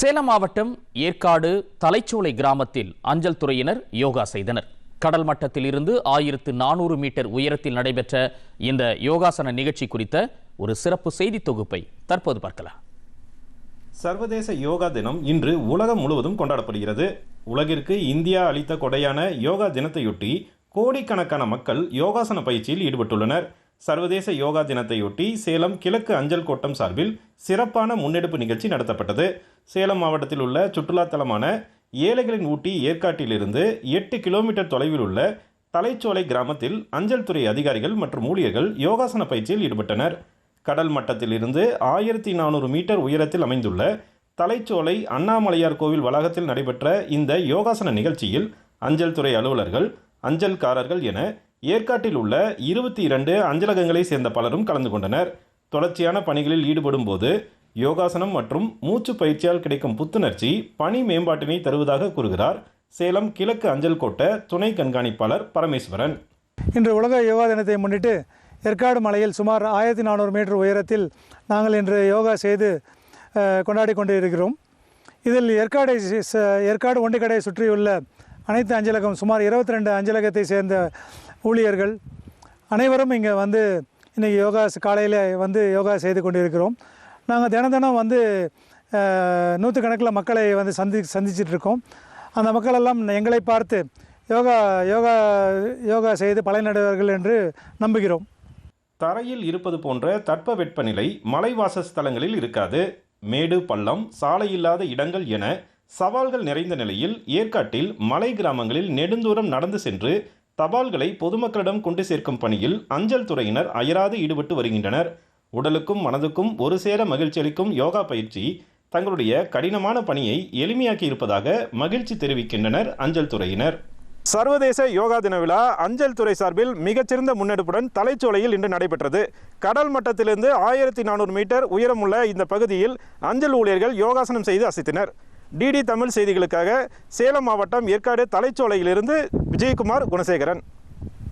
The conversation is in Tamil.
சேலம் மாவட்டம் ஏற்காடு தலைச்சோலை கிராமத்தில் அஞ்சல் துறையினர் யோகா செய்தனர். கடல் மட்டத்தில் இருந்து ஆயிரத்து நானூறு மீட்டர் உயரத்தில் நடைபெற்ற இந்த யோகாசன நிகழ்ச்சி குறித்த ஒரு சிறப்பு செய்தி தொகுப்பை தற்போது பார்க்கலாம். சர்வதேச யோகா தினம் இன்று உலகம் முழுவதும் கொண்டாடப்படுகிறது. உலகிற்கு இந்தியா அளித்த கொடையான யோகா தினத்தையொட்டி கோடிக்கணக்கான மக்கள் யோகாசன பயிற்சியில் ஈடுபட்டுள்ளனர். சர்வதேச யோகா தினத்தையொட்டி சேலம் கிழக்கு அஞ்சல் கோட்டம் சார்பில் சிறப்பான முன்னெடுப்பு நிகழ்ச்சி நடத்தப்பட்டது. சேலம் மாவட்டத்தில் உள்ள சுற்றுலாத்தலமான ஏழைகளின் ஊட்டி ஏற்காட்டிலிருந்து எட்டு கிலோமீட்டர் தொலைவில் உள்ள தலைச்சோலை கிராமத்தில் அஞ்சல் துறை அதிகாரிகள் மற்றும் ஊழியர்கள் யோகாசன பயிற்சியில் ஈடுபட்டனர். கடல் மட்டத்தில் இருந்து ஆயிரத்தி நானூறு மீட்டர் உயரத்தில் அமைந்துள்ள தலைச்சோலை அண்ணாமலையார் கோவில் வளாகத்தில் நடைபெற்ற இந்த யோகாசன நிகழ்ச்சியில் அஞ்சல் துறை அலுவலர்கள் அஞ்சல்காரர்கள் என ஏற்காட்டில் உள்ள இருபத்தி இரண்டு அஞ்சலகங்களை சேர்ந்த பலரும் கலந்து கொண்டனர். தொடர்ச்சியான பணிகளில் ஈடுபடும் போது யோகாசனம் மற்றும் மூச்சு பயிற்சியால் கிடைக்கும் புத்துணர்ச்சி பணி மேம்பாட்டினை தருவதாக கூறுகிறார் சேலம் கிழக்கு அஞ்சல் கோட்ட துணை கண்காணிப்பாளர் பரமேஸ்வரன். இன்று உலக யோகா தினத்தை முன்னிட்டு ஏற்காடு மலையில் சுமார் ஆயிரத்தி நானூறு மீட்டர் உயரத்தில் நாங்கள் இன்று யோகா செய்து கொண்டாடி கொண்டு இருக்கிறோம் இதில் ஏற்காடை ச- ஏற்காடு ஒண்டிக்கடையை சுற்றியுள்ள அனைத்து அஞ்சலகம் சுமார் இருபத்தி ரெண்டு அஞ்சலகத்தை சேர்ந்த ஊழியர்கள் அனைவரும் இங்கே வந்து இன்றைக்கி யோகா காலையில் வந்து யோகா செய்து கொண்டிருக்கிறோம். நாங்கள் தினம் தினம் வந்து நூற்றுக்கணக்கில் மக்களை வந்து சந்தி சந்திச்சிட்ருக்கோம். அந்த மக்களெல்லாம் எங்களை பார்த்து யோகா யோகா யோகா செய்து பலனடைவார்கள் என்று நம்புகிறோம். தரையில் இருப்பது போன்ற தட்பவெட்பநிலை மலைவாசஸ்தலங்களில் இருக்காது. மேடு பள்ளம் சாலை இல்லாத இடங்கள் என சவால்கள் நிறைந்த நிலையில் ஏற்காட்டில் மலை கிராமங்களில் நெடுந்தூரம் நடந்து சென்று தபால்களை பொதுமக்களிடம் கொண்டு சேர்க்கும் பணியில் அஞ்சல் துறையினர் அயராது ஈடுபட்டு வருகின்றனர். உடலுக்கும் மனதுக்கும் ஒரு சேர மகிழ்ச்சி அளிக்கும் யோகா பயிற்சி தங்களுடைய கடினமான பணியை எளிமையாக்கி இருப்பதாக மகிழ்ச்சி தெரிவிக்கின்றனர் அஞ்சல் துறையினர். சர்வதேச யோகா தின விழா அஞ்சல் துறை சார்பில் மிகச்சிறந்த முன்னெடுப்புடன் தலைச்சோலையில் இன்று நடைபெற்றது. கடல் மட்டத்திலிருந்து ஆயிரத்தி நானூறு மீட்டர் உயரமுள்ள இந்த பகுதியில் அஞ்சல் ஊழியர்கள் யோகாசனம் செய்து அசைத்தனர். டிடி தமிழ் செய்திகளுக்காக சேலம் மாவட்டம் ஏற்காடு தலைச்சோலையிலிருந்து விஜயகுமார் குணசேகரன்.